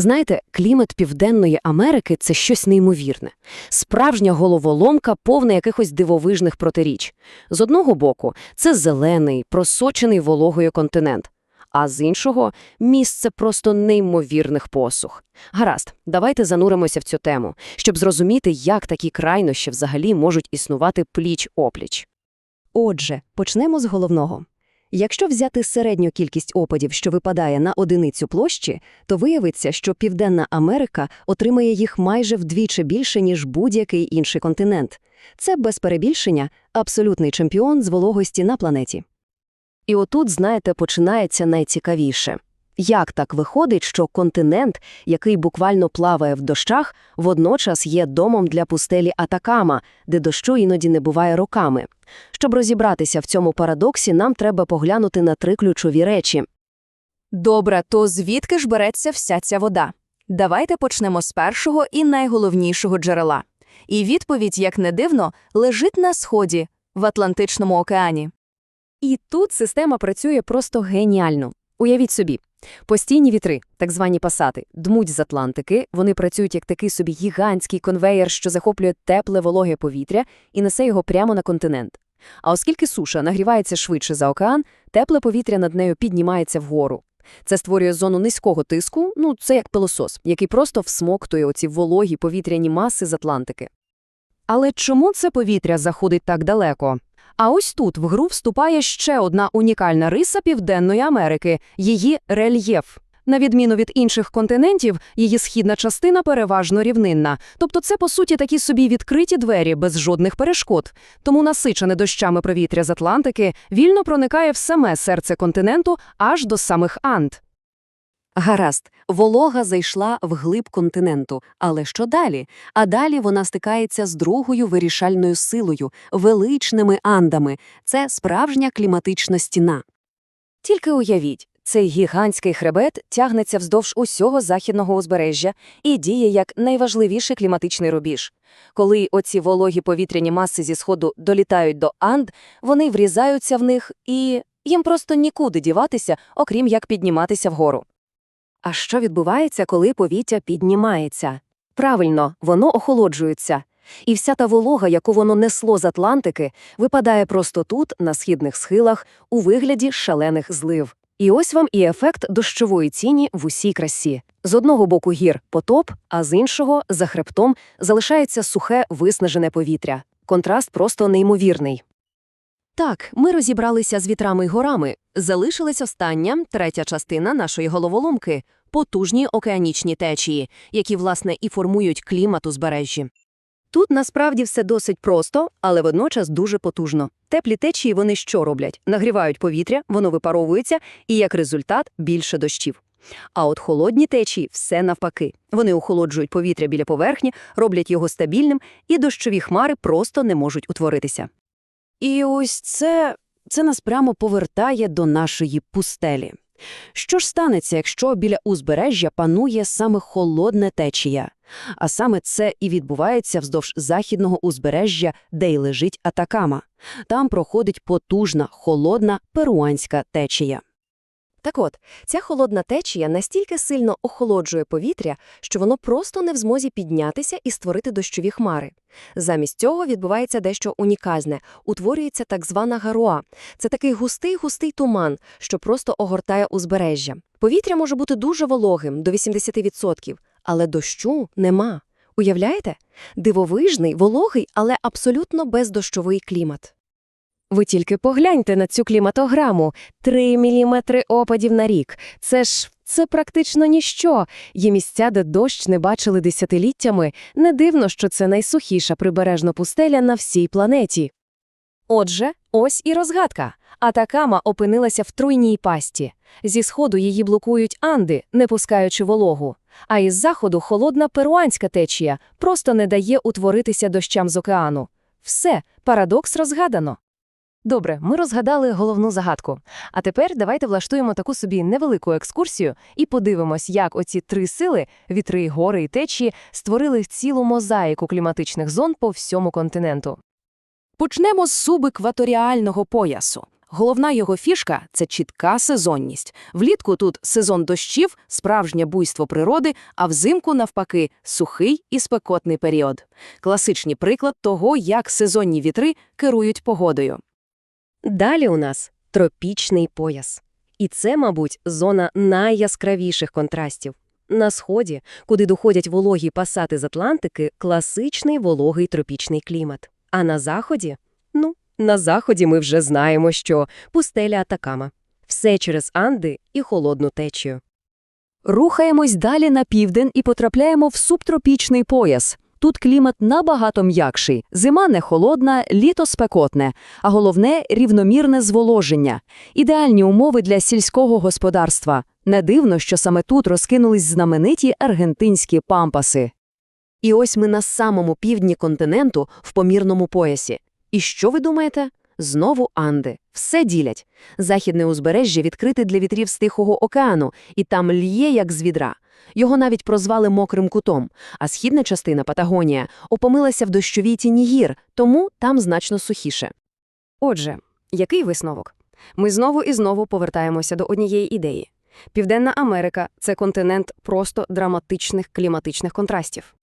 Знаєте, клімат Південної Америки це щось неймовірне. Справжня головоломка, повна якихось дивовижних протиріч. З одного боку, це зелений, просочений вологою континент. А з іншого – місце просто неймовірних посух. Гаразд, давайте зануримося в цю тему, щоб зрозуміти, як такі крайнощі взагалі можуть існувати пліч-опліч. Отже, почнемо з головного. Якщо взяти середню кількість опадів, що випадає на одиницю площі, то виявиться, що Південна Америка отримає їх майже вдвічі більше, ніж будь-який інший континент. Це, без перебільшення, абсолютний чемпіон з вологості на планеті. І отут, знаєте, починається найцікавіше. Як так виходить, що континент, який буквально плаває в дощах, водночас є домом для пустелі Атакама, де дощу іноді не буває роками? Щоб розібратися в цьому парадоксі, нам треба поглянути на три ключові речі. Добре, то звідки ж береться вся ця вода? Давайте почнемо з першого і найголовнішого джерела. І відповідь, як не дивно, лежить на сході, в Атлантичному океані. І тут система працює просто геніально. Уявіть собі, постійні вітри, так звані пасати, дмуть з Атлантики, вони працюють як такий собі гігантський конвеєр, що захоплює тепле вологе повітря і несе його прямо на континент. А оскільки суша нагрівається швидше за океан, тепле повітря над нею піднімається вгору. Це створює зону низького тиску, ну це як пилосос, який просто всмоктує оці вологі повітряні маси з Атлантики. Але чому це повітря заходить так далеко? А ось тут в гру вступає ще одна унікальна риса Південної Америки – її рельєф. На відміну від інших континентів, її східна частина переважно рівнинна, тобто це, по суті, такі собі відкриті двері без жодних перешкод. Тому насичене дощами повітря з Атлантики вільно проникає в саме серце континенту аж до самих Анд. Гаразд, волога зайшла в глиб континенту. Але що далі? А далі вона стикається з другою вирішальною силою – величними андами. Це справжня кліматична стіна. Тільки уявіть, цей гігантський хребет тягнеться вздовж усього західного узбережжя і діє як найважливіший кліматичний рубіж. Коли оці вологі повітряні маси зі сходу долітають до Анд, вони врізаються в них і їм просто нікуди діватися, окрім як підніматися вгору. А що відбувається, коли повітря піднімається? Правильно, воно охолоджується. І вся та волога, яку воно несло з Атлантики, випадає просто тут, на східних схилах, у вигляді шалених злив. І ось вам і ефект дощової тіні в усій красі. З одного боку гір – потоп, а з іншого, за хребтом, залишається сухе, виснажене повітря. Контраст просто неймовірний. Так, ми розібралися з вітрами й горами. Залишилась остання, третя частина нашої головоломки – потужні океанічні течії, які, власне, і формують клімат узбережжі. Тут насправді все досить просто, але водночас дуже потужно. Теплі течії вони що роблять? Нагрівають повітря, воно випаровується, і як результат більше дощів. А от холодні течії все навпаки. Вони охолоджують повітря біля поверхні, роблять його стабільним, і дощові хмари просто не можуть утворитися. І ось це, це нас прямо повертає до нашої пустелі. Що ж станеться, якщо біля узбережжя панує саме холодна течія? А саме це і відбувається вздовж західного узбережжя, де й лежить Атакама. Там проходить потужна, холодна перуанська течія. Так от, ця холодна течія настільки сильно охолоджує повітря, що воно просто не в змозі піднятися і створити дощові хмари. Замість цього відбувається дещо унікальне – утворюється так звана гаруа. Це такий густий-густий туман, що просто огортає узбережжя. Повітря може бути дуже вологим, до 80%, але дощу нема. Уявляєте? Дивовижний, вологий, але абсолютно бездощовий клімат. Ви тільки погляньте на цю кліматограму. 3 міліметри опадів на рік. Це ж це практично ніщо. Є місця, де дощ не бачили десятиліттями. Не дивно, що це найсухіша прибережна пустеля на всій планеті. Отже, ось і розгадка. Атакама опинилася в труйній пасті. Зі сходу її блокують Анди, не пускаючи вологу. А із заходу холодна перуанська течія просто не дає утворитися дощам з океану. Все, парадокс розгадано. Добре, ми розгадали головну загадку. А тепер давайте влаштуємо таку собі невелику екскурсію і подивимось, як оці три сили вітри, гори і течії створили цілу мозаїку кліматичних зон по всьому континенту. Почнемо з субекваторіального поясу. Головна його фішка – це чітка сезонність. Влітку тут сезон дощів, справжнє буйство природи, а взимку, навпаки, сухий і спекотний період. Класичний приклад того, як сезонні вітри керують погодою. Далі у нас тропічний пояс. І це, мабуть, зона найяскравіших контрастів. На сході, куди доходять вологі пасати з Атлантики, класичний вологий тропічний клімат. А на заході? Ну, на заході ми вже знаємо, що пустеля Атакама. Все через Анди і холодну течію. Рухаємось далі на південь і потрапляємо в субтропічний пояс. Тут клімат набагато м'якший. Зима не холодна, літо спекотне, а головне – рівномірне зволоження. Ідеальні умови для сільського господарства. Не дивно, що саме тут розкинулись знамениті аргентинські пампаси. І ось ми на самому півдні континенту в помірному поясі. І що ви думаєте? Знову Анди. Все ділять. Західне узбережжя відкрите для вітрів з Тихого океану, і там лє, як з відра. Його навіть прозвали мокрим кутом, а східна частина Патагонія опомилася в дощовій тіні гір, тому там значно сухіше. Отже, який висновок? Ми знову і знову повертаємося до однієї ідеї. Південна Америка – це континент просто драматичних кліматичних контрастів.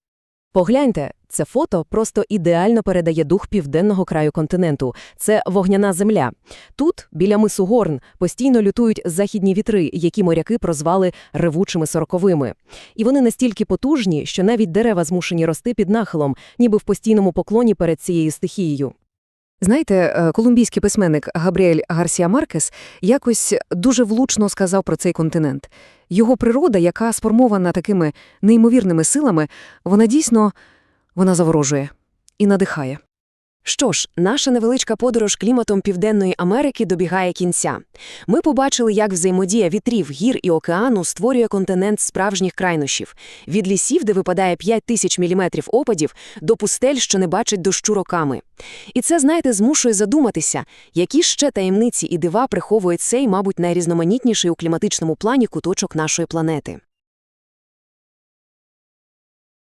Погляньте, це фото просто ідеально передає дух південного краю континенту. Це вогняна земля. Тут, біля мису Горн, постійно лютують західні вітри, які моряки прозвали ревучими сороковими. І вони настільки потужні, що навіть дерева змушені рости під нахилом, ніби в постійному поклоні перед цією стихією. Знаєте, е, колумбійський письменник Габріель Гарсія Маркес якось дуже влучно сказав про цей континент. Його природа, яка сформована такими неймовірними силами, вона дійсно вона заворожує і надихає. Що ж, наша невеличка подорож кліматом Південної Америки добігає кінця. Ми побачили, як взаємодія вітрів, гір і океану створює континент справжніх крайнощів. Від лісів, де випадає 5 тисяч міліметрів опадів, до пустель, що не бачать дощу роками. І це, знаєте, змушує задуматися, які ще таємниці і дива приховує цей, мабуть, найрізноманітніший у кліматичному плані куточок нашої планети.